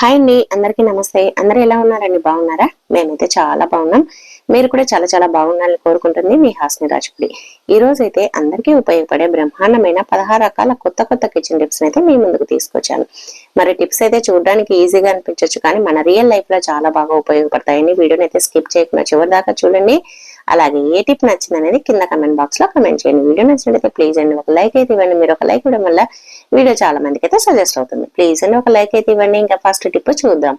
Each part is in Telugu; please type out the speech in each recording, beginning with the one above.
హాయ్ అండి అందరికీ నమస్తే. అందరూ ఎలా ఉన్నారండి? బాగున్నారా? మేమైతే చాలా బాగున్నాం. మీరు కూడా చాలా చాలా బాగున్నారని కోరుకుంటుంది మీ హాస్ని రాజుపుడి. ఈ రోజు అయితే అందరికీ ఉపయోగపడే బ్రహ్మాండమైన పదహారు రకాల కొత్త కొత్త కిచెన్ టిప్స్ అయితే మీ ముందుకు తీసుకొచ్చాను. మరి టిప్స్ అయితే చూడడానికి ఈజీగా అనిపించవచ్చు కానీ మన రియల్ లైఫ్లో చాలా బాగా ఉపయోగపడతాయని వీడియోని అయితే స్కిప్ చేయకుండా చివరి దాకా చూడండి. అలాగే ఏ టిప్ నచ్చింది అనేది కింద కమెంట్ బాక్స్లో కమెంట్ చేయండి. వీడియో నచ్చినట్లయితే ప్లీజ్ అండి ఒక లైక్ అయితే ఇవ్వండి. మీరు ఒక లైక్ ఇవ్వడం వల్ల వీడియో చాలా మందికి అయితే సజెస్ట్ అవుతుంది. ప్లీజ్ అండి ఒక లైక్ అయితే ఇవ్వండి. ఇంకా ఫస్ట్ టిప్ చూద్దాం.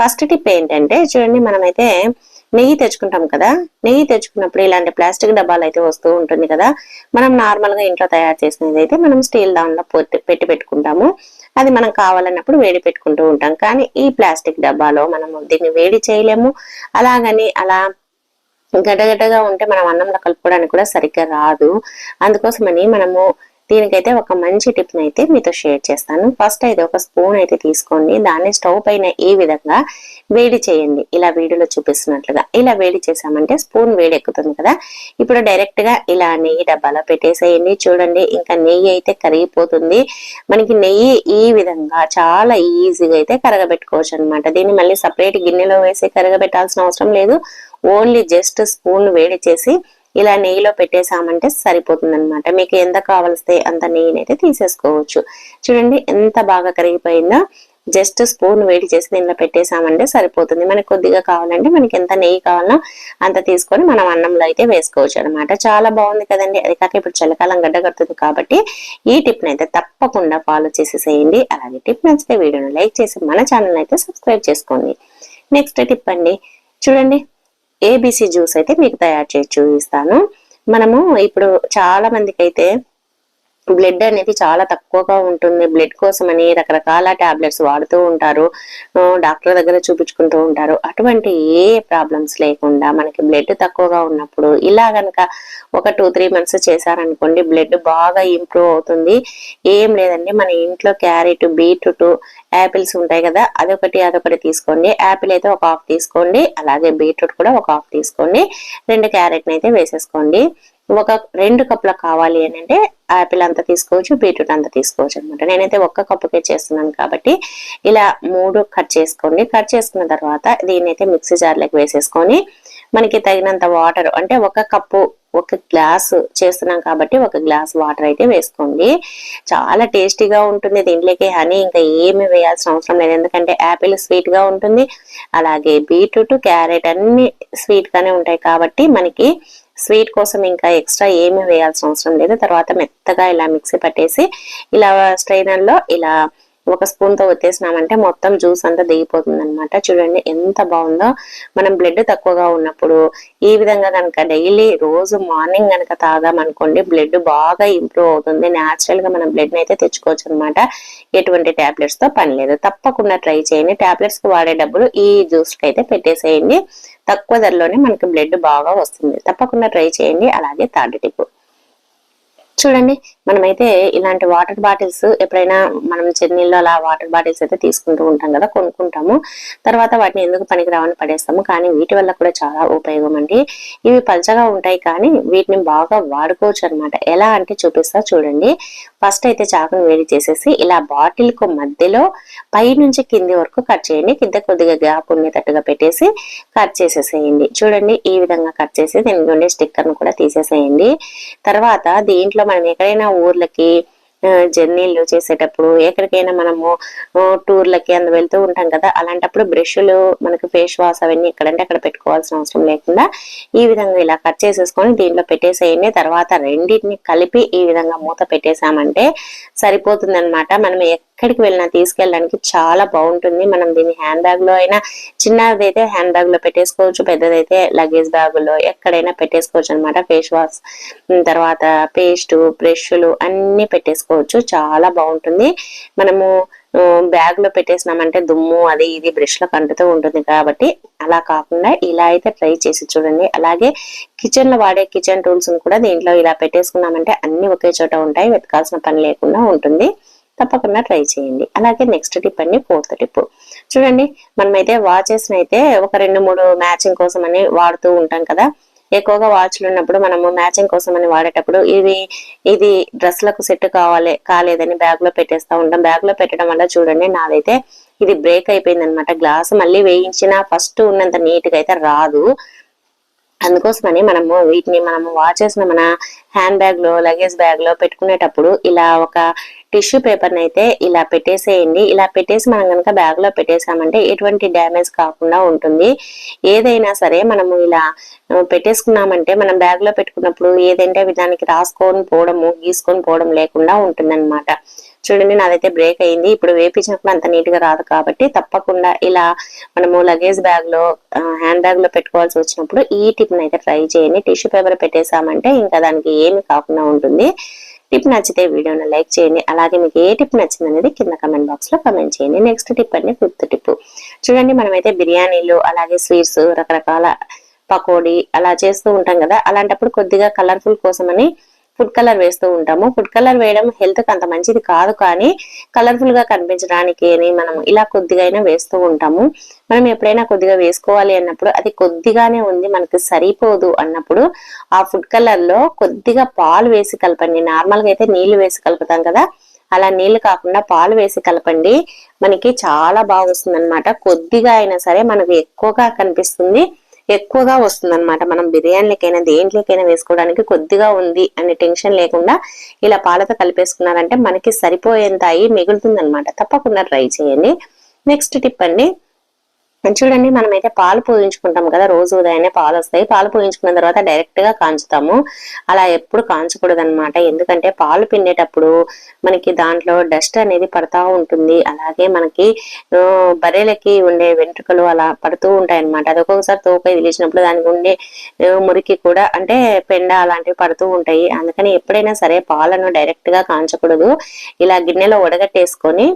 ఫస్ట్ టిప్ ఏంటంటే చూడండి మనమైతే నెయ్యి తెచ్చుకుంటాం కదా. నెయ్యి తెచ్చుకున్నప్పుడు ఇలాంటి ప్లాస్టిక్ డబ్బాలు అయితే వస్తూ ఉంటుంది కదా. మనం నార్మల్గా ఇంట్లో తయారు చేసినది అయితే మనం స్టీల్ దానిలో పెట్టి పెట్టుకుంటాము. అది మనం కావాలన్నప్పుడు వేడి పెట్టుకుంటూ ఉంటాం. కానీ ఈ ప్లాస్టిక్ డబ్బాలో మనం దీన్ని వేడి చేయలేము. అలాగని అలా గడ్డగడ్డగా ఉంటే మనం అన్నంలో కలుపుకోవడానికి కూడా సరిగ్గా రాదు. అందుకోసమని మనము దీనికైతే ఒక మంచి టిప్ అయితే మీతో షేర్ చేస్తాను. ఫస్ట్ అయితే ఒక స్పూన్ అయితే తీసుకోండి. దాన్ని స్టవ్ పైన ఈ విధంగా వేడి చేయండి. ఇలా వీడియోలో చూపిస్తున్నట్లుగా. ఇలా వేడి చేసామంటే స్పూన్ వేడి ఎక్కుతుంది కదా. ఇప్పుడు డైరెక్ట్గా ఇలా నెయ్యి డబ్బాలో పెట్టేసేయండి. చూడండి ఇంకా నెయ్యి అయితే కరిగిపోతుంది. మనకి నెయ్యి ఈ విధంగా చాలా ఈజీగా అయితే కరగబెట్టుకోవచ్చు అనమాట దీన్ని మళ్ళీ సపరేట్ గిన్నెలో వేసి కరగబెట్టాల్సిన అవసరం లేదు. ఓన్లీ జస్ట్ స్పూన్ వేడి చేసి ఇలా నెయ్యిలో పెట్టేసామంటే సరిపోతుంది అనమాట మీకు ఎంత కావలిస్తే అంత నెయ్యి అయితే తీసేసుకోవచ్చు. చూడండి ఎంత బాగా కరిగిపోయిందో. జస్ట్ స్పూన్ వేడి చేసి దీనిలో పెట్టేసామంటే సరిపోతుంది. మనకి కొద్దిగా కావాలంటే మనకి ఎంత నెయ్యి కావాలో అంత తీసుకొని మనం అన్నంలో అయితే వేసుకోవచ్చు అనమాట చాలా బాగుంది కదండి. అది కాక ఇప్పుడు చలికాలం గడ్డ కడుతుంది కాబట్టి ఈ టిప్ని అయితే తప్పకుండా ఫాలో చేసేసేయండి. అలాగే టిప్ నచ్చితే వీడియోని లైక్ చేసి మన ఛానల్ అయితే సబ్స్క్రైబ్ చేసుకోండి. నెక్స్ట్ టిప్ అండి. చూడండి ఏబిసి జ్యూస్ అయితే మీకు తయారు చేసి చూపిస్తాను. మనము ఇప్పుడు చాలా మందికి అయితే బ్లడ్ అనేది చాలా తక్కువగా ఉంటుంది. బ్లడ్ కోసం అని రకరకాల టాబ్లెట్స్ వాడుతూ ఉంటారు. డాక్టర్ దగ్గర చూపించుకుంటూ ఉంటారు. అటువంటి ఏ ప్రాబ్లమ్స్ లేకుండా మనకి బ్లడ్ తక్కువగా ఉన్నప్పుడు ఇలా గనక ఒక టూ త్రీ మంత్స్ చేశారనుకోండి బ్లడ్ బాగా ఇంప్రూవ్ అవుతుంది. ఏం లేదండి మన ఇంట్లో క్యారెట్ బీట్రూట్ యాపిల్స్ ఉంటాయి కదా అదొకటి అదొకటి తీసుకోండి. యాపిల్ అయితే ఒక హాఫ్ తీసుకోండి. అలాగే బీట్రూట్ కూడా ఒక హాఫ్ తీసుకోండి. రెండు క్యారెట్ని అయితే వేసేసుకోండి. ఒక రెండు కప్పుల కావాలి అని అంటే యాపిల్ అంత తీసుకోవచ్చు బీట్రూట్ అంత తీసుకోవచ్చు అనమాట నేనైతే ఒక్క కప్పుకే చేస్తున్నాను కాబట్టి ఇలా మూడు కట్ చేసుకోండి. కట్ చేసుకున్న తర్వాత దీన్ని అయితే మిక్సీ జార్లోకి వేసేసుకొని మనకి తగినంత వాటర్ అంటే ఒక కప్పు ఒక గ్లాస్ చేస్తున్నాం కాబట్టి ఒక గ్లాస్ వాటర్ అయితే వేసుకోండి. చాలా టేస్టీగా ఉంటుంది దీంట్లోకి హనీ ఇంకా ఏమి వేయాల్సిన అవసరం లేదు. ఎందుకంటే యాపిల్ స్వీట్గా ఉంటుంది. అలాగే బీట్రూట్ క్యారెట్ అన్ని స్వీట్గానే ఉంటాయి కాబట్టి మనకి స్వీట్ కోసం ఇంకా ఎక్స్ట్రా ఏమీ వేయాల్సిన అవసరం లేదు. తర్వాత మెత్తగా ఇలా మిక్సీ పట్టేసి ఇలా స్ట్రైనర్లో ఇలా ఒక స్పూన్తో వచ్చేసినామంటే మొత్తం జ్యూస్ అంతా దిగిపోతుంది అనమాట చూడండి ఎంత బాగుందో. మనం బ్లడ్ తక్కువగా ఉన్నప్పుడు ఈ విధంగా కనుక డైలీ రోజు మార్నింగ్ కనుక తాగామనుకోండి బ్లడ్ బాగా ఇంప్రూవ్ అవుతుంది. న్యాచురల్గా మనం బ్లడ్ అయితే తెచ్చుకోవచ్చు అనమాట ఎటువంటి టాబ్లెట్స్తో పని లేదు. తప్పకుండా ట్రై చేయండి. టాబ్లెట్స్కి వాడే డబ్బులు ఈ జ్యూస్కి అయితే పెట్టేసేయండి. తక్కువ ధరలోనే మనకి బ్లడ్ బాగా వస్తుంది. తప్పకుండా ట్రై చేయండి. అలాగే థర్డ్ టిప్ చూడండి మనమైతే ఇలాంటి వాటర్ బాటిల్స్ ఎప్పుడైనా మనం చెన్నీళ్ళు అలా వాటర్ బాటిల్స్ అయితే తీసుకుంటూ ఉంటాం కదా కొనుక్కుంటాము. తర్వాత వాటిని ఎందుకు పనికిరావని పడేస్తాము కానీ వీటి వల్ల కూడా చాలా ఉపయోగం అండి. ఇవి పల్చగా ఉంటాయి కానీ వీటిని బాగా వాడుకోవచ్చు అనమాట ఎలా అంటే చూపిస్తా చూడండి. ఫస్ట్ అయితే చాకును వేడి చేసేసి ఇలా బాటిల్కు మధ్యలో పై నుంచి కింది వరకు కట్ చేయండి. కింద కొద్దిగా గ్యాప్ ఉండేటట్టుగా పెట్టేసి కట్ చేసేసేయండి. చూడండి ఈ విధంగా కట్ చేసి దీనికి ఉండే స్టిక్కర్ను కూడా తీసేసేయండి. తర్వాత దీంట్లో మనం ఎక్కడైనా ఊర్లకి జర్నీలు చేసేటప్పుడు ఎక్కడికైనా మనము టూర్లకి అందు వెళ్తూ ఉంటాం కదా అలాంటప్పుడు బ్రష్లు మనకు ఫేస్ వాష్ అవన్నీ ఎక్కడంటే అక్కడ పెట్టుకోవాల్సిన అవసరం లేకుండా ఈ విధంగా ఇలా కట్ చేసేసుకొని దీంట్లో పెట్టేసేయండి. తర్వాత రెండింటిని కలిపి ఈ విధంగా మూత పెట్టేసామంటే సరిపోతుంది అనమాట మనం ఎక్కడికి వెళ్ళినా తీసుకెళ్ళడానికి చాలా బాగుంటుంది. మనం దీన్ని హ్యాండ్ బ్యాగ్లో అయినా చిన్నదైతే హ్యాండ్ బ్యాగ్లో పెట్టేసుకోవచ్చు పెద్దదైతే లగేజ్ బ్యాగులో ఎక్కడైనా పెట్టేసుకోవచ్చు అనమాట ఫేస్ వాష్ తర్వాత పేస్ట్ బ్రష్లు అన్ని పెట్టేసుకోవచ్చు. చాలా బాగుంటుంది. మనము బ్యాగ్లో పెట్టేసినామంటే దుమ్ము అది ఇది బ్రష్లో కంటుతూ ఉంటుంది కాబట్టి అలా కాకుండా ఇలా అయితే ట్రై చేసి చూడండి. అలాగే కిచెన్లో వాడే కిచెన్ టూల్స్ కూడా దీంట్లో ఇలా పెట్టేసుకున్నామంటే అన్ని ఒకే చోట ఉంటాయి. వెతకాల్సిన పని లేకుండా ఉంటుంది. తప్పకుండా ట్రై చేయండి. అలాగే నెక్స్ట్ టిప్ అండి ఫోర్త్ టిప్ చూడండి మనమైతే వాచెస్ అయితే ఒక రెండు మూడు మ్యాచింగ్ కోసం అని వాడుతూ ఉంటాం కదా. ఎక్కువగా వాచ్లు ఉన్నప్పుడు మనము మ్యాచింగ్ కోసం అని వాడేటప్పుడు ఇవి ఇది డ్రెస్లకు సెట్ కావాలి కాలేదని బ్యాగ్లో పెట్టేస్తా ఉంటాం. బ్యాగ్లో పెట్టడం వల్ల చూడండి నాదైతే ఇది బ్రేక్ అయిపోయింది అనమాట గ్లాస్ మళ్ళీ వేయించిన ఫస్ట్ ఉన్నంత నీట్గా అయితే రాదు. అందుకోసమని మనము వీటిని మనము వాచెస్ మన హ్యాండ్ బ్యాగ్లో లగేజ్ బ్యాగ్లో పెట్టుకునేటప్పుడు ఇలా ఒక టిష్యూ పేపర్ని అయితే ఇలా పెట్టేసేయండి. ఇలా పెట్టేసి మనం కనుక బ్యాగ్లో పెట్టేసామంటే ఎటువంటి డ్యామేజ్ కాకుండా ఉంటుంది. ఏదైనా సరే మనము ఇలా పెట్టేసుకున్నామంటే మనం బ్యాగ్లో పెట్టుకున్నప్పుడు ఏదంటే దానికి రాసుకొని పోవడము గీసుకొని పోవడం లేకుండా ఉంటుందన్నమాట. చూడండి నాదైతే బ్రేక్ అయింది. ఇప్పుడు వేపించినప్పుడు అంత నీట్గా రాదు కాబట్టి తప్పకుండా ఇలా మనము లగేజ్ బ్యాగ్లో హ్యాండ్ బ్యాగ్లో పెట్టుకోవాల్సి వచ్చినప్పుడు ఈ టిప్ని అయితే ట్రై చేయండి. టిష్యూ పేపర్ పెట్టేసామంటే ఇంకా దానికి ఏమి కాకుండా ఉంటుంది. టిప్ నచ్చితే వీడియోని లైక్ చేయండి. అలాగే మీకు ఏ టిప్ నచ్చింది అనేది కింద కమెంట్ బాక్స్లో కమెంట్ చేయండి. నెక్స్ట్ టిప్ అండి ఫిఫ్త్ టిప్ చూడండి మనమైతే బిర్యానీలు అలాగే స్వీట్స్ రకరకాల పకోడీ అలా చేస్తూ ఉంటాం కదా. అలాంటప్పుడు కొద్దిగా కలర్ఫుల్ కోసమని ఫుడ్ కలర్ వేస్తూ ఉంటాము. ఫుడ్ కలర్ వేయడం హెల్త్కి అంత మంచిది కాదు కానీ కలర్ఫుల్గా కనిపించడానికి అని మనం ఇలా కొద్దిగా అయినా వేస్తూ ఉంటాము. మనం ఎప్పుడైనా కొద్దిగా వేసుకోవాలి అన్నప్పుడు అది కొద్దిగానే ఉంది మనకి సరిపోదు అన్నప్పుడు ఆ ఫుడ్ కలర్లో కొద్దిగా పాలు వేసి కలపండి. నార్మల్గా అయితే నీళ్ళు వేసి కలుపుతాం కదా అలా నీళ్ళు కాకుండా పాలు వేసి కలపండి. మనకి చాలా బాగా వస్తుంది అనమాట కొద్దిగా అయినా సరే మనకు ఎక్కువగా కనిపిస్తుంది. ఎక్కువగా వస్తుందన్నమాట. మనం బిర్యానీలకైనా దేంట్లోకైనా వేసుకోవడానికి కొద్దిగా ఉంది అనే టెన్షన్ లేకుండా ఇలా పాలతో కలిపేసుకున్నారంటే మనకి సరిపోయేంత అయి మిగులుతుందనమాట తప్పకుండా ట్రై చేయండి. నెక్స్ట్ టిప్ అండి చూడండి మనమైతే పాలు పోయించుకుంటాం కదా రోజు ఉదయాన్నే పాలు వస్తాయి పాలు పోయించుకున్న తర్వాత డైరెక్ట్గా కాంచుతాము. అలా ఎప్పుడు కాంచకూడదు అనమాట ఎందుకంటే పాలు పిండేటప్పుడు మనకి దాంట్లో డస్ట్ అనేది పడతా ఉంటుంది. అలాగే మనకి బర్రెలకి ఉండే వెంట్రుకలు అలా పడుతూ ఉంటాయి అనమాట అది ఒక్కొక్కసారి తోక ఇదిలిచినప్పుడు దానికి ఉండే మురికి కూడా అంటే పెండ అలాంటివి పడుతూ ఉంటాయి. అందుకని ఎప్పుడైనా సరే పాలను డైరెక్ట్గా కాంచకూడదు. ఇలా గిన్నెలో వడగట్టేసుకొని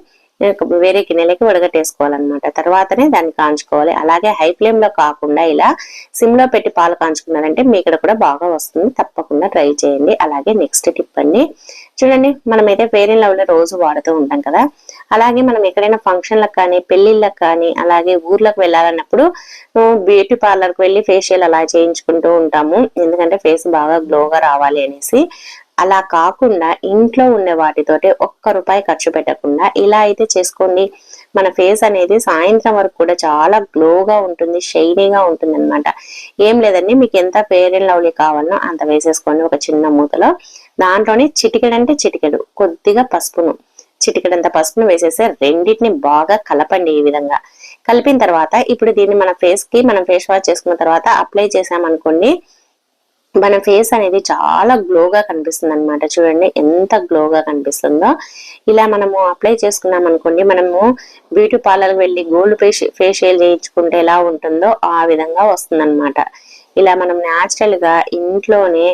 వేరే గిన్నెలకి వడగట్టేసుకోవాలన్నమాట. తర్వాతనే దాన్ని కాంచుకోవాలి. అలాగే హై ఫ్లేమ్లో కాకుండా ఇలా సిమ్లో పెట్టి పాలు కాంచుకున్నారంటే మీ ఇక్కడ కూడా బాగా వస్తుంది. తప్పకుండా ట్రై చేయండి. అలాగే నెక్స్ట్ టిప్ అండి. చూడండి మనమైతే ఫెయిర్ అండ్ రోజు వాడుతూ ఉంటాం కదా. అలాగే మనం ఎక్కడైనా ఫంక్షన్లకు కానీ పెళ్ళిళ్ళకి కానీ అలాగే ఊర్లకు వెళ్ళాలన్నప్పుడు బ్యూటీ పార్లర్కి వెళ్ళి ఫేషియల్ అలా చేయించుకుంటూ ఉంటాము. ఎందుకంటే ఫేస్ బాగా గ్లోగా రావాలి అనేసి. అలా కాకుండా ఇంట్లో ఉండే వాటితోటి ఒక్క రూపాయి ఖర్చు పెట్టకుండా ఇలా అయితే చేసుకోండి. మన ఫేస్ అనేది సాయంత్రం వరకు కూడా చాలా గ్లోగా ఉంటుంది షైనీగా ఉంటుంది అనమాట ఏం లేదండి మీకు ఎంత ఫెయిర్ అండ్ లవ్లీ కావాలనో అంత వేసేసుకోండి ఒక చిన్న మూతలో. దాంట్లోనే చిటికెడు అంటే చిటికెడు కొద్దిగా పసుపును చిటికెడంత పసుపును వేసేసి రెండింటిని బాగా కలపండి ఈ విధంగా. కలిపిన తర్వాత ఇప్పుడు దీన్ని మన ఫేస్కి మనం ఫేస్ వాష్ చేసుకున్న తర్వాత అప్లై చేసామనుకోండి మన ఫేస్ అనేది చాలా గ్లోగా కనిపిస్తుంది అనమాట చూడండి ఎంత గ్లోగా కనిపిస్తుందో. ఇలా మనము అప్లై చేసుకున్నాం అనుకోండి మనము బ్యూటీ పార్లర్కి వెళ్ళి గోల్డ్ ఫేషియల్ చేయించుకుంటే ఎలా ఉంటుందో ఆ విధంగా వస్తుంది ఇలా మనం న్యాచురల్గా ఇంట్లోనే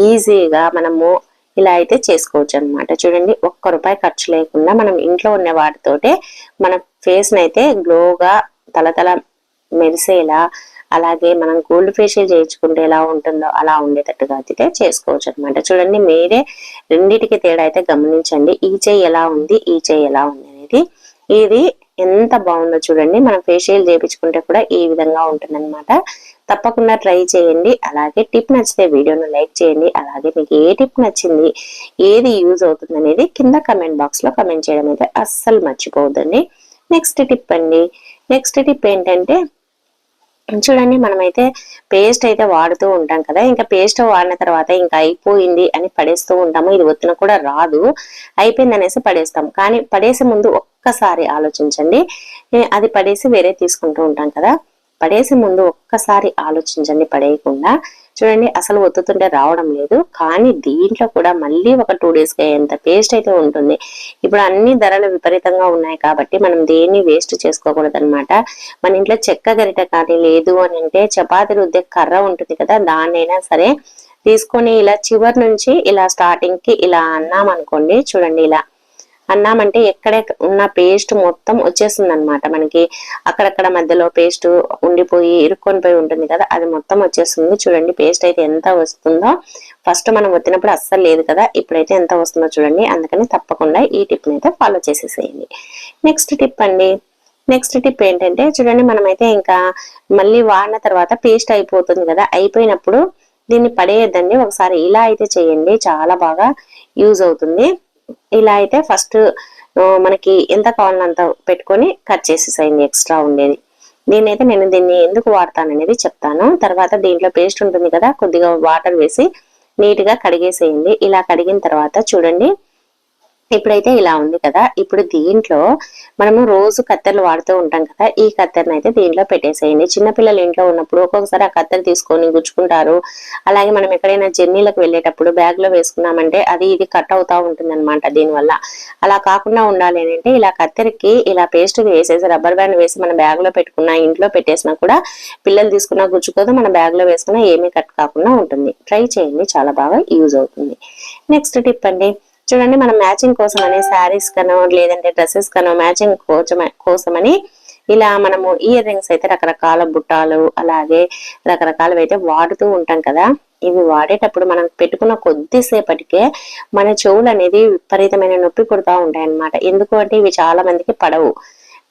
ఈజీగా మనము ఇలా అయితే చేసుకోవచ్చు అన్నమాట చూడండి ఒక్క రూపాయి ఖర్చు లేకుండా మనం ఇంట్లో ఉన్న వాటితోటే మన ఫేస్ అయితే గ్లోగా తలతల మెరిసేలా అలాగే మనం గోల్డ్ ఫేషియల్ చేయించుకుంటే ఎలా ఉంటుందో అలా ఉండేటట్టుగా అయితే చేసుకోవచ్చు అనమాట చూడండి మీరే రెండిటికి తేడా అయితే గమనించండి. ఈ చెయ్యి ఎలా ఉంది ఈ చెయ్యి ఎలా ఉంది అనేది. ఇది ఎంత బాగుందో చూడండి. మనం ఫేషియల్ చేయించుకుంటే కూడా ఈ విధంగా ఉంటుంది అనమాట తప్పకుండా ట్రై చేయండి. అలాగే టిప్ నచ్చితే వీడియోను లైక్ చేయండి. అలాగే మీకు ఏ టిప్ నచ్చింది ఏది యూజ్ అవుతుంది అనేది కింద కమెంట్ బాక్స్లో కమెంట్ చేయడం అయితే అస్సలు మర్చిపోవద్దండి. నెక్స్ట్ టిప్ అండి. నెక్స్ట్ టిప్ ఏంటంటే చూడండి మనమైతే పేస్ట్ అయితే వాడుతూ ఉంటాం కదా. ఇంకా పేస్ట్ వాడిన తర్వాత ఇంకా అయిపోయింది అని పడేస్తూ ఉంటాము. ఇది ఒత్తిన కూడా రాదు. అయిపోయింది అనేసి పడేస్తాం కానీ పడేసే ముందు ఒక్కసారి ఆలోచించండి. అది పడేసి వేరే తీసుకుంటూ ఉంటాం కదా. పడేసే ముందు ఒక్కసారి ఆలోచించండి పడేయకుండా. చూడండి అసలు ఒత్తుతుంటే రావడం లేదు. కానీ దీంట్లో కూడా మళ్ళీ ఒక టూ డేస్కి అయ్యేంత పేస్ట్ అయితే ఉంటుంది. ఇప్పుడు అన్ని ధరలు విపరీతంగా ఉన్నాయి కాబట్టి మనం దేన్ని వేస్ట్ చేసుకోకూడదు అనమాట మన ఇంట్లో చెక్క గరిట కానీ లేదు అని అంటే చపాతి రుద్దే కర్ర ఉంటుంది కదా దాన్నైనా సరే తీసుకొని ఇలా చివరి నుంచి ఇలా స్టార్టింగ్కి ఇలా అన్నాం అనుకోండి చూడండి ఇలా అన్నామంటే ఎక్కడ ఉన్న పేస్ట్ మొత్తం వచ్చేస్తుంది అనమాట మనకి అక్కడక్కడ మధ్యలో పేస్ట్ ఉండిపోయి ఇరుక్కొని పోయి ఉంటుంది కదా అది మొత్తం వచ్చేస్తుంది. చూడండి పేస్ట్ అయితే ఎంత వస్తుందో. ఫస్ట్ మనం వచ్చినప్పుడు అస్సలు లేదు కదా ఇప్పుడైతే ఎంత వస్తుందో చూడండి. అందుకని తప్పకుండా ఈ టిప్ని అయితే ఫాలో చేసేసేయండి. నెక్స్ట్ టిప్ అండి. నెక్స్ట్ టిప్ ఏంటంటే చూడండి మనమైతే ఇంకా మళ్ళీ వాడిన తర్వాత పేస్ట్ అయిపోతుంది కదా అయిపోయినప్పుడు దీన్ని పడేయద్దండి. ఒకసారి ఇలా అయితే చేయండి చాలా బాగా యూజ్ అవుతుంది. ఇలా అయితే ఫస్ట్ మనకి ఎంత కావాలంత పెట్టుకొని కట్ చేసేసాయింది ఎక్స్ట్రా ఉండేది. దీన్ని అయితే నేను దీన్ని ఎందుకు వాడతాను అనేది చెప్తాను. తర్వాత దీంట్లో పేస్ట్ ఉంటుంది కదా కొద్దిగా వాటర్ వేసి నీట్గా కడిగేసేయండి. ఇలా కడిగిన తర్వాత చూడండి ఇప్పుడైతే ఇలా ఉంది కదా. ఇప్పుడు దీంట్లో మనము రోజు కత్తెరలు వాడుతూ ఉంటాం కదా. ఈ కత్తెరను అయితే దీంట్లో పెట్టేసేయండి. చిన్నపిల్లలు ఇంట్లో ఉన్నప్పుడు ఒక్కొక్కసారి ఆ కత్తెర తీసుకొని గుచ్చుకుంటారు. అలాగే మనం ఎక్కడైనా జర్నీలకు వెళ్ళేటప్పుడు బ్యాగ్లో వేసుకున్నామంటే అది ఇది కట్ అవుతా ఉంటుంది అనమాట దీనివల్ల. అలా కాకుండా ఉండాలి అంటే ఇలా కత్తెరకి ఇలా పేస్ట్ వేసేసి రబ్బర్ బ్యాండ్ వేసి మన బ్యాగ్లో పెట్టుకున్నా ఇంట్లో పెట్టేసినా కూడా పిల్లలు తీసుకున్నా గుచ్చుకోదు. మన బ్యాగ్లో వేసుకున్నా ఏమీ కట్ కాకుండా ఉంటుంది. ట్రై చేయండి. చాలా బాగా యూజ్ అవుతుంది. నెక్స్ట్ టిప్ అండి. చూడండి మనం మ్యాచింగ్ కోసం అని శారీస్ కనో లేదంటే డ్రెస్సెస్ కనో మ్యాచింగ్ కోసమని ఇలా మనము ఇయర్ రింగ్స్ అయితే రకరకాల బుట్టాలు అలాగే రకరకాలవి అయితే వాడుతూ ఉంటాం కదా. ఇవి వాడేటప్పుడు మనం పెట్టుకున్న కొద్దిసేపటికే మన చెవులు అనేది విపరీతమైన నొప్పి పుడతా ఉంటాయి అన్నమాట ఎందుకు అంటే ఇవి చాలా మందికి పడవు.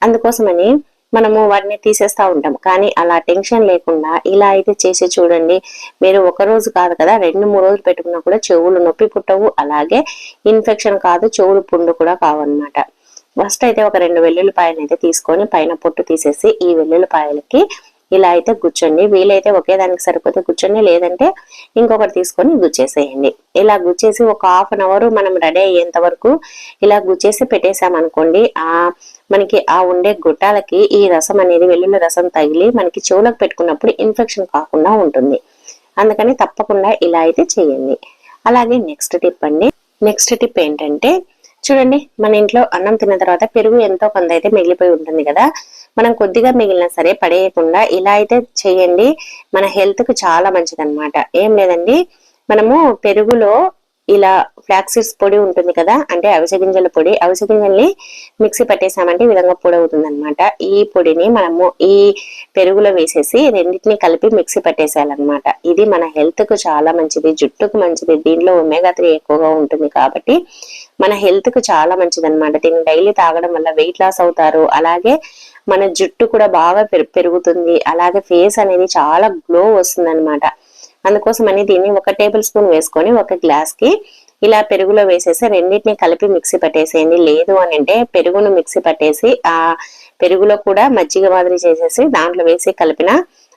అందుకోసమని మనము వాటిని తీసేస్తా ఉంటాం. కానీ అలా టెన్షన్ లేకుండా ఇలా అయితే చేసి చూడండి. మీరు ఒక రోజు కాదు కదా రెండు మూడు రోజులు పెట్టుకున్నా కూడా చెవులు నొప్పి పుట్టవు. అలాగే ఇన్ఫెక్షన్ కాదు చెవులు పుండు కూడా కావన్నమాట. ఫస్ట్ అయితే ఒక రెండు వెల్లుల్లిపాయలు అయితే తీసుకొని పైన పొట్టు తీసేసి ఈ వెల్లుల్లిపాయలకి ఇలా అయితే గుచ్చండి వీలైతే ఒకే దానికి సరిపోతే గుచ్చండి లేదంటే ఇంకొకటి తీసుకొని గుచ్చేసేయండి. ఇలా గుచ్చేసి ఒక హాఫ్ అన్ అవర్ మనం రెడీ అయ్యేంత వరకు ఇలా గుచ్చేసి పెట్టేసామనుకోండి ఆ మనకి ఆ ఉండే గుట్టాలకి ఈ రసం అనేది వెల్లుల్లి రసం తగిలి మనకి చెవులకు పెట్టుకున్నప్పుడు ఇన్ఫెక్షన్ కాకుండా ఉంటుంది. అందుకని తప్పకుండా ఇలా అయితే చేయండి. అలాగే నెక్స్ట్ టిప్ అండి. నెక్స్ట్ టిప్ ఏంటంటే చూడండి మన ఇంట్లో అన్నం తిన్న తర్వాత పెరుగు ఎంతో కొంత అయితే మిగిలిపోయి ఉంటుంది కదా. మనం కొద్దిగా మిగిలినా సరే పడేయకుండా ఇలా అయితే చేయండి. మన హెల్త్కు చాలా మంచిది ఏం లేదండి మనము పెరుగులో ఇలా ఫ్లాక్సీడ్స్ పొడి ఉంటుంది కదా అంటే అవిసె గింజల పొడి అవిసె గింజల్ని మిక్సీ పట్టేసామంటే ఈ విధంగా పొడి అవుతుంది అనమాట ఈ పొడిని మనము ఈ పెరుగులో వేసేసి రెండింటిని కలిపి మిక్సీ పట్టేసేయాలన్నమాట. ఇది మన హెల్త్కు చాలా మంచిది జుట్టుకు మంచిది దీనిలో ఒమేగా త్రీ ఎక్కువగా ఉంటుంది కాబట్టి మన హెల్త్కు చాలా మంచిది అనమాట దీన్ని డైలీ తాగడం వల్ల వెయిట్ లాస్ అవుతారు. అలాగే మన జుట్టు కూడా బాగా పెరుగుతుంది. అలాగే ఫేస్ అనేది చాలా గ్లో వస్తుంది అనమాట అందుకోసమని దీన్ని ఒక టేబుల్ స్పూన్ వేసుకొని ఒక గ్లాస్కి ఇలా పెరుగులో వేసేసి రెండింటిని కలిపి మిక్సీ పట్టేసేయండి. లేదు అని అంటే పెరుగును మిక్సీ పట్టేసి ఆ పెరుగులో కూడా మజ్జిగ మాదిరి చేసేసి దాంట్లో వేసి కలిపిన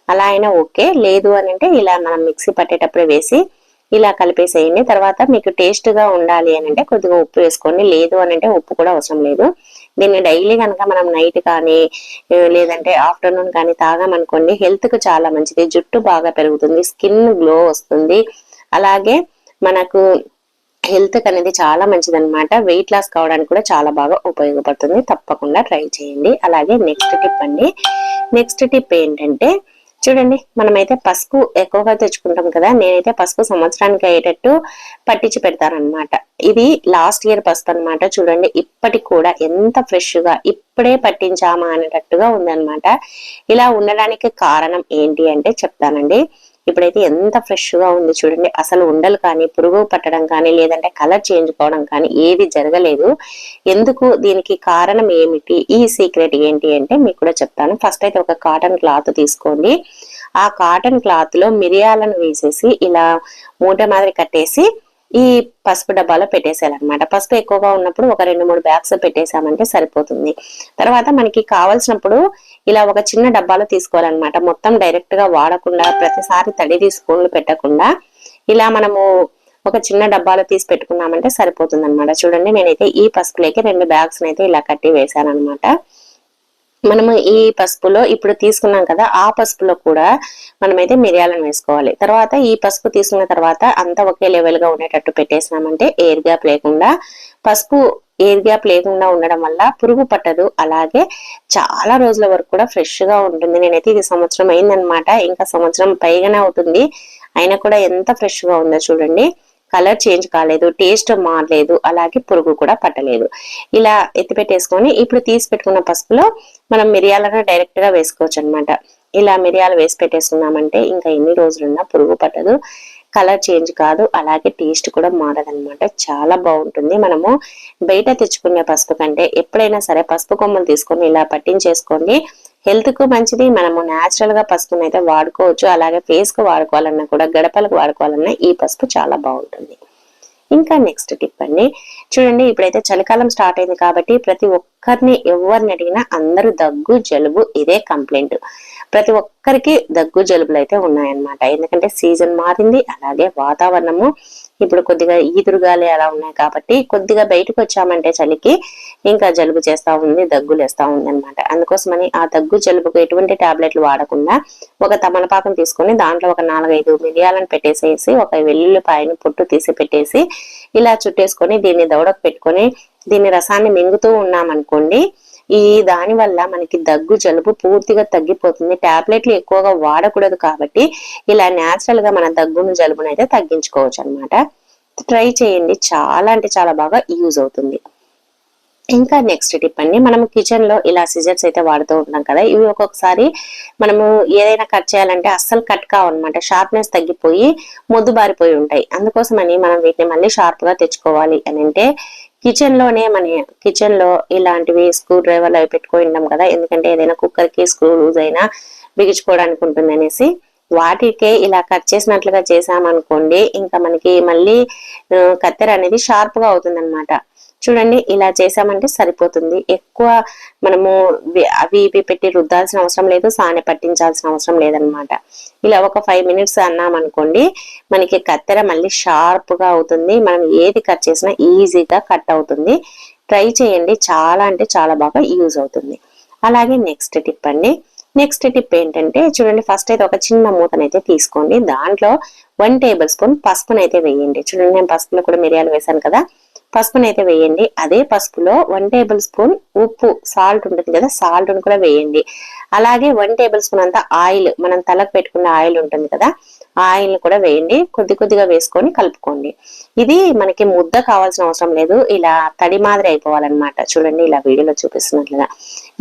అలా అయినా ఓకే. లేదు అని అంటే ఇలా మనం మిక్సీ పట్టేటప్పుడు వేసి ఇలా కలిపేసేయండి. తర్వాత మీకు టేస్ట్గా ఉండాలి అని అంటే కొద్దిగా ఉప్పు వేసుకోండి. లేదు అని అంటే ఉప్పు కూడా అవసరం లేదు. దీన్ని డైలీ కనుక మనం నైట్ కానీ లేదంటే ఆఫ్టర్నూన్ కానీ తాగామనుకోండి హెల్త్కు చాలా మంచిది. జుట్టు బాగా పెరుగుతుంది స్కిన్ గ్లో వస్తుంది. అలాగే మనకు హెల్త్ అనేది చాలా మంచిది అనమాట వెయిట్ లాస్ కావడానికి కూడా చాలా బాగా ఉపయోగపడుతుంది. తప్పకుండా ట్రై చేయండి. అలాగే నెక్స్ట్ టిప్ అండి. నెక్స్ట్ టిప్ ఏంటంటే చూడండి మనమైతే పసుపు ఎక్కువగా తెచ్చుకుంటాం కదా నేనైతే పసుపు సంవత్సరానికి అయ్యేటట్టు పట్టించి పెడతానమాట ఇది లాస్ట్ ఇయర్ పసుపు అనమాట చూడండి ఇప్పటికి కూడా ఎంత ఫ్రెష్గా ఇప్పుడే పట్టించామా అనేటట్టుగా ఉందన్నమాట. ఇలా ఉండడానికి కారణం ఏంటి అంటే చెప్తానండి. ఇప్పుడైతే ఎంత ఫ్రెష్గా ఉంది చూడండి. అసలు ఉండలు కానీ పురుగు పట్టడం కానీ లేదంటే కలర్ చేంజ్ కావడం కానీ ఏది జరగలేదు. ఎందుకు? దీనికి కారణం ఏమిటి? ఈ సీక్రెట్ ఏంటి అంటే మీకు కూడా చెప్తాను. ఫస్ట్ అయితే ఒక కాటన్ క్లాత్ తీసుకోండి. ఆ కాటన్ క్లాత్లో మిరియాలను వేసేసి ఇలా మూట మాదిరి కట్టేసి ఈ పసుపు డబ్బాలో పెట్టేసేయాలన్నమాట. పసుపు ఎక్కువగా ఉన్నప్పుడు ఒక రెండు మూడు బ్యాగ్స్ పెట్టేసామంటే సరిపోతుంది. తర్వాత మనకి కావాల్సినప్పుడు ఇలా ఒక చిన్న డబ్బాలో తీసుకోవాలన్నమాట. మొత్తం డైరెక్ట్గా వాడకుండా ప్రతిసారి తడి స్పూన్లు పెట్టకుండా ఇలా మనము ఒక చిన్న డబ్బాలో తీసి పెట్టుకున్నామంటే సరిపోతుంది అనమాట చూడండి నేనైతే ఈ పసుపులోకి రెండు బ్యాగ్స్ అయితే ఇలా కట్టి వేసాను అనమాట మనము ఈ పసుపులో ఇప్పుడు తీసుకున్నాం కదా ఆ పసుపులో కూడా మనమైతే మిరియాలను వేసుకోవాలి. తర్వాత ఈ పసుపు తీసుకున్న తర్వాత అంతా ఒకే లెవెల్గా ఉండేటట్టు పెట్టేసినామంటే ఎయిర్ గ్యాప్ లేకుండా పసుపు ఎయిర్ గ్యాప్ లేకుండా ఉండడం వల్ల పురుగు పట్టదు. అలాగే చాలా రోజుల వరకు కూడా ఫ్రెష్గా ఉంటుంది. నేనైతే ఇది సంవత్సరం అయిందనమాట ఇంకా సంవత్సరం పైగానే అవుతుంది. అయినా కూడా ఎంత ఫ్రెష్గా ఉందో చూడండి. కలర్ చేంజ్ కాలేదు టేస్ట్ మారలేదు అలాగే పురుగు కూడా పట్టలేదు. ఇలా ఎత్తిపెట్టేసుకొని ఇప్పుడు తీసి పెట్టుకున్న పసుపులో మనం మిరియాలను డైరెక్ట్గా వేసుకోవచ్చు అనమాట ఇలా మిరియాలు వేసి పెట్టేసుకున్నామంటే ఇంకా ఎన్ని రోజులున్నా పురుగు పట్టదు కలర్ చేంజ్ కాదు అలాగే టేస్ట్ కూడా మారదనమాట చాలా బాగుంటుంది. మనము బయట తెచ్చుకునే పసుపు కంటే ఎప్పుడైనా సరే పసుపు కొమ్మలు తీసుకొని ఇలా పట్టించేసుకోండి. హెల్త్కు మంచిది మనము న్యాచురల్గా పసుపుని అయితే వాడుకోవచ్చు అలాగే ఫేస్కు వాడుకోవాలన్నా కూడా గడపలకు వాడుకోవాలన్నా ఈ పసుపు చాలా బాగుంటుంది. ఇంకా నెక్స్ట్ టిప్ అండి. చూడండి ఇప్పుడైతే చలికాలం స్టార్ట్ అయింది కాబట్టి ప్రతి ఒక్కరిని ఎవరిని అడిగినా అందరూ దగ్గు జలుబు ఇదే కంప్లైంట్ ప్రతి ఒక్కరికి దగ్గు జలుబులు అయితే ఉన్నాయన్నమాట. ఎందుకంటే సీజన్ మారింది అలాగే వాతావరణము ఇప్పుడు కొద్దిగా ఈదురుగాలి అలా ఉన్నాయి కాబట్టి కొద్దిగా బయటకు వచ్చామంటే చలికి ఇంకా జలుబు చేస్తా ఉంది దగ్గులు వేస్తూ ఉంది అనమాట అందుకోసమని ఆ దగ్గు జలుబుకు ఎటువంటి టాబ్లెట్లు వాడకుండా ఒక తమలపాకం తీసుకొని దాంట్లో ఒక నాలుగైదు మిరియాలను పెట్టేసేసి ఒక వెల్లుల్లిపాయని పొట్టు తీసి పెట్టేసి ఇలా చుట్టేసుకొని దీన్ని దవడకు పెట్టుకొని దీని రసాన్ని మింగుతూ ఉన్నామనుకోండి ఈ దాని వల్ల మనకి దగ్గు జలుబు పూర్తిగా తగ్గిపోతుంది. టాబ్లెట్లు ఎక్కువగా వాడకూడదు కాబట్టి ఇలా న్యాచురల్గా మన దగ్గును జలుబును అయితే తగ్గించుకోవచ్చు అనమాట ట్రై చేయండి. చాలా అంటే చాలా బాగా యూజ్ అవుతుంది. ఇంకా నెక్స్ట్ టిప్ అండి. మనం కిచెన్లో ఇలా సిజర్స్ అయితే వాడుతూ ఉంటాం కదా. ఇవి ఒక్కొక్కసారి మనము ఏదైనా కట్ చేయాలంటే అస్సలు కట్ కావన్నమాట. షార్ప్నెస్ తగ్గిపోయి మొద్దు బారిపోయి ఉంటాయి. అందుకోసమని మనం వీటిని మళ్ళీ షార్ప్గా తెచ్చుకోవాలి అని అంటే కిచెన్లోనే మన. కిచెన్లో ఇలాంటివి స్క్రూ డ్రైవర్లు అవి పెట్టుకొని ఉంటాం కదా. ఎందుకంటే ఏదైనా కుక్కర్కి స్క్రూ లూజ్ అయినా బిగించుకోవడానికి ఉంటుంది అనేసి వాటికే ఇలా కట్ చేసినట్లుగా చేసామనుకోండి ఇంకా మనకి మళ్ళీ కత్తెర అనేది షార్ప్గా అవుతుంది అనమాట చూడండి ఇలా చేసామంటే సరిపోతుంది. ఎక్కువ మనము అవి ఇవి పెట్టి రుద్దాల్సిన అవసరం లేదు సానె పట్టించాల్సిన అవసరం లేదనమాట. ఇలా ఒక ఫైవ్ మినిట్స్ అన్నామనుకోండి మనకి కత్తెర మళ్ళీ షార్ప్గా అవుతుంది. మనం ఏది కట్ చేసినా ఈజీగా కట్ అవుతుంది. ట్రై చేయండి చాలా అంటే చాలా బాగా యూజ్ అవుతుంది. అలాగే నెక్స్ట్ టిప్ అండి. నెక్స్ట్ టిప్ ఏంటంటే చూడండి ఫస్ట్ అయితే ఒక చిన్న మూతనైతే తీసుకోండి. దాంట్లో వన్ టేబుల్ స్పూన్ పసుపునైతే వేయండి. చూడండి నేను పసుపులో కూడా మిరియాలు వేసాను కదా. పసుపునైతే వేయండి. అదే పసుపులో వన్ టేబుల్ స్పూన్ ఉప్పు సాల్ట్ ఉంటుంది కదా సాల్ట్ కూడా వేయండి. అలాగే వన్ టేబుల్ స్పూన్ అంతా ఆయిల్ మనం తలకు పెట్టుకున్న ఆయిల్ ఉంటుంది కదా ఆయిల్ కూడా వేయండి. కొద్ది కొద్దిగా వేసుకొని కలుపుకోండి. ఇది మనకి ముద్ద కావాల్సిన అవసరం లేదు. ఇలా తడి మాదిరి అయిపోవాలన్నమాట. చూడండి ఇలా వీడియోలో చూపిస్తున్నట్లుగా.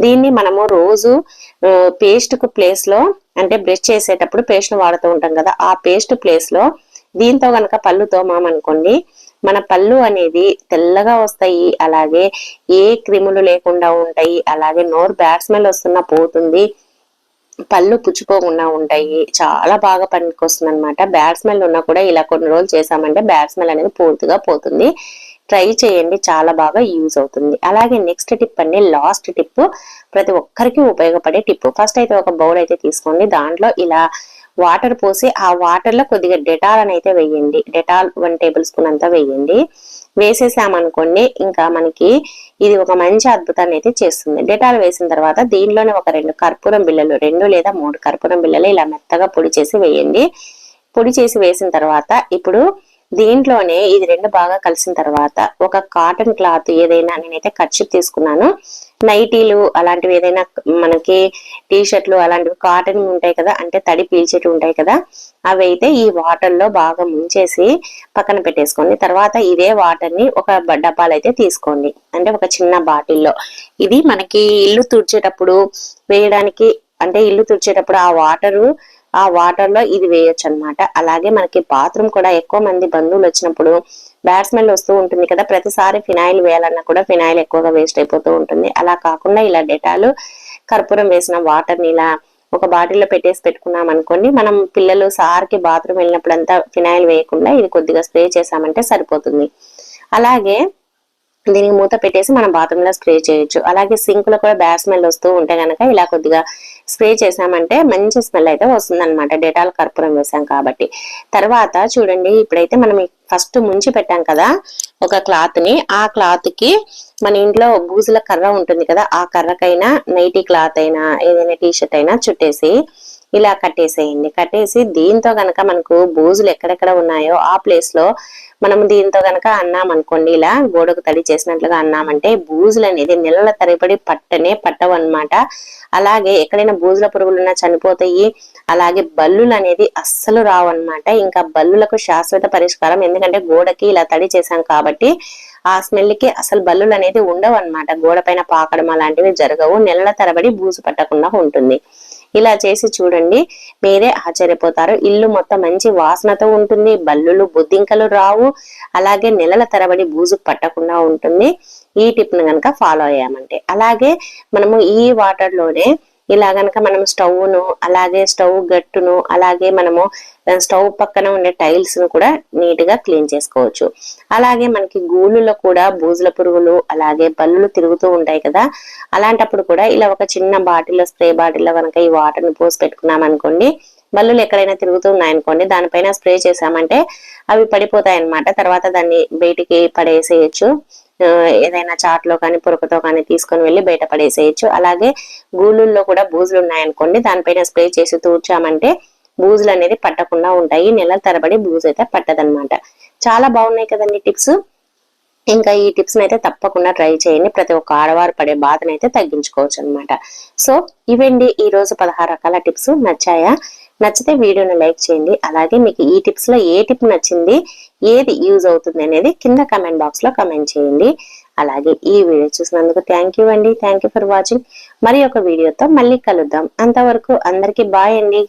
దీన్ని మనము రోజు పేస్ట్కు ప్లేస్లో అంటే బ్రష్ చేసేటప్పుడు పేస్ట్ వాడుతూ ఉంటాం కదా ఆ పేస్ట్ ప్లేస్లో దీంతో కనుక పళ్ళు తోమామనుకోండి మన పళ్ళు అనేది తెల్లగా వస్తాయి అలాగే ఏ క్రిములు లేకుండా ఉంటాయి అలాగే నోరు బ్యాడ్ స్మెల్ వస్తున్నా పోతుంది. పళ్ళు పుచ్చిపోకుండా ఉంటాయి. చాలా బాగా పనికొస్తుంది అనమాట బ్యాడ్ స్మెల్ ఉన్నా కూడా ఇలా కొన్ని రోజులు చేసామంటే బ్యాడ్ స్మెల్ అనేది పూర్తిగా పోతుంది. ట్రై చేయండి చాలా బాగా యూజ్ అవుతుంది. అలాగే నెక్స్ట్ టిప్ అండి లాస్ట్ టిప్. ప్రతి ఒక్కరికి ఉపయోగపడే టిప్. ఫస్ట్ అయితే ఒక బౌల్ అయితే తీసుకోండి. దాంట్లో ఇలా వాటర్ పోసి ఆ వాటర్లో కొద్దిగా డెటాల్ అని అయితే వేయండి. డెటాల్ వన్ టేబుల్ స్పూన్ అంతా వేయండి. వేసేసామనుకోండి ఇంకా మనకి ఇది ఒక మంచి అద్భుతాన్ని అయితే చేస్తుంది. డెటాల్ వేసిన తర్వాత దీనిలోనే ఒక రెండు కర్పూరం బిళ్ళలు రెండు లేదా మూడు కర్పూరం బిళ్ళలు ఇలా మెత్తగా పొడి చేసి వేయండి. పొడి చేసి వేసిన తర్వాత ఇప్పుడు దీంట్లోనే ఇది రెండు బాగా కలిసిన తర్వాత ఒక కాటన్ క్లాత్ ఏదైనా నేనైతే ఖర్చు తీసుకున్నాను. నైటీలు అలాంటివి ఏదైనా మనకి టీ షర్ట్లు అలాంటివి కాటన్ ఉంటాయి కదా అంటే తడి పీల్చేటి ఉంటాయి కదా అవి అయితే ఈ వాటర్లో బాగా ముంచేసి పక్కన పెట్టేసుకోండి. తర్వాత ఇదే వాటర్ని ఒక డబ్బాలు అయితే తీసుకోండి. అంటే ఒక చిన్న బాటిల్లో. ఇది మనకి ఇల్లు తుడిచేటప్పుడు వేయడానికి అంటే ఇల్లు తుడిచేటప్పుడు ఆ వాటరు ఆ వాటర్లో ఇది వేయొచ్చు అనమాట అలాగే మనకి బాత్రూమ్ కూడా ఎక్కువ మంది బంధువులు వచ్చినప్పుడు బ్యాడ్ స్మెల్ వస్తూ ఉంటుంది కదా ప్రతిసారి ఫినాయిల్ వేయాలన్నా కూడా ఫినాయిల్ ఎక్కువగా వేస్ట్ అయిపోతూ ఉంటుంది. అలా కాకుండా ఇలా డెటాలు కర్పూరం వేసిన వాటర్ ఇలా ఒక బాటిల్లో పెట్టేసి పెట్టుకున్నాం అనుకోండి మనం పిల్లలు సార్కి బాత్రూమ్ వెళ్ళినప్పుడు అంతా ఫినాయిల్ వేయకుండా ఇది కొద్దిగా స్ప్రే చేసామంటే సరిపోతుంది. అలాగే దీనికి మూత పెట్టేసి మనం బాత్రూమ్లో స్ప్రే చేయొచ్చు. అలాగే సింక్లో కూడా బ్యాడ్ స్మెల్ వస్తూ ఉంటే కనుక ఇలా కొద్దిగా స్ప్రే చేసామంటే మంచి స్మెల్ అయితే వస్తుంది అనమాట డెటాల్ కర్పూరం వేసాం కాబట్టి. తర్వాత చూడండి ఇప్పుడైతే మనం ఫస్ట్ ముంచి పెట్టాం కదా ఒక క్లాత్ని ఆ క్లాత్కి మన ఇంట్లో బూజుల కర్ర ఉంటుంది కదా ఆ కర్రకైనా నైటీ క్లాత్ అయినా ఏదైనా టీ షర్ట్ అయినా చుట్టేసి ఇలా కట్టేసేయండి. కట్టేసి దీంతో కనుక మనకు బూజులు ఎక్కడెక్కడ ఉన్నాయో ఆ ప్లేస్లో మనం దీంతో గనక అన్నాం అనుకోండి ఇలా గోడకు తడి చేసినట్లుగా అన్నామంటే బూజులు అనేది నెలల తరబడి పట్టనే పట్టవు అనమాట అలాగే ఎక్కడైనా బూజుల పురుగులున్నా చనిపోతాయి అలాగే బల్లులు అనేది అస్సలు రావు అనమాట ఇంకా బల్లులకు శాశ్వత పరిష్కారం ఎందుకంటే గోడకి ఇలా తడి చేశాం కాబట్టి ఆ స్మెల్కి అసలు బల్లులు అనేది ఉండవు అనమాట గోడ పైన పాకడం అలాంటివి జరగవు నెలల తరబడి బూజు పట్టకుండా ఉంటుంది. ఇలా చేసి చూడండి మీరే ఆశ్చర్యపోతారు. ఇల్లు మొత్తం మంచి వాసనతో ఉంటుంది బల్లులు బొద్దింకలు రావు. అలాగే నెలల తరబడి బూజు పట్టకుండా ఉంటుంది. ఈ టిప్ కనుక గనక ఫాలో అయ్యామంటే. అలాగే మనము ఈ వాటర్లోనే ఇలా గనక మనం స్టవ్ను అలాగే స్టవ్ గట్టును అలాగే మనము స్టవ్ పక్కన ఉండే టైల్స్ను కూడా నీట్గా క్లీన్ చేసుకోవచ్చు. అలాగే మనకి గూళ్ళలో కూడా బూజుల పురుగులు అలాగే బల్లులు తిరుగుతూ ఉంటాయి కదా అలాంటప్పుడు కూడా ఇలా ఒక చిన్న బాటిల్ స్ప్రే బాటిల్లో కనుక ఈ వాటర్ని పోసి పెట్టుకున్నాం అనుకోండి బల్లులు ఎక్కడైనా తిరుగుతూ ఉన్నాయనుకోండి దానిపైన స్ప్రే చేసామంటే అవి పడిపోతాయి అన్నమాట తర్వాత దాన్ని బయటికి పడేసేయచ్చు. ఏదైనా చాట్లో కానీ పురకతో కానీ తీసుకొని వెళ్ళి బయట పడేసేయచ్చు. అలాగే గూళ్ళల్లో కూడా బూజులు ఉన్నాయనుకోండి దానిపైన స్ప్రే చేసి తూర్చామంటే బూజులు అనేది పట్టకుండా ఉంటాయి. నెలల తరబడి బూజు అయితే పట్టదనమాట చాలా బాగున్నాయి కదండి టిప్స్. ఇంకా ఈ టిప్స్ అయితే తప్పకుండా ట్రై చేయండి. ప్రతి ఒక్క ఆడవారు పడే బాధనైతే అయితే తగ్గించుకోవచ్చు అనమాట సో ఇవండి ఈ రోజు పదహారు రకాల టిప్స్. నచ్చాయా? నచ్చితే వీడియోని లైక్ చేయండి. అలాగే మీకు ఈ టిప్స్లో ఏ టిప్ నచ్చింది ఏది యూజ్ అవుతుంది అనేది కింద కమెంట్ బాక్స్లో కమెంట్ చేయండి. అలాగే ఈ వీడియో చూసినందుకు థ్యాంక్ యూ అండి. థ్యాంక్ యూ ఫర్ వాచింగ్ మరి ఒక వీడియోతో మళ్ళీ కలుద్దాం. అంతవరకు అందరికీ బాయ్ అండి.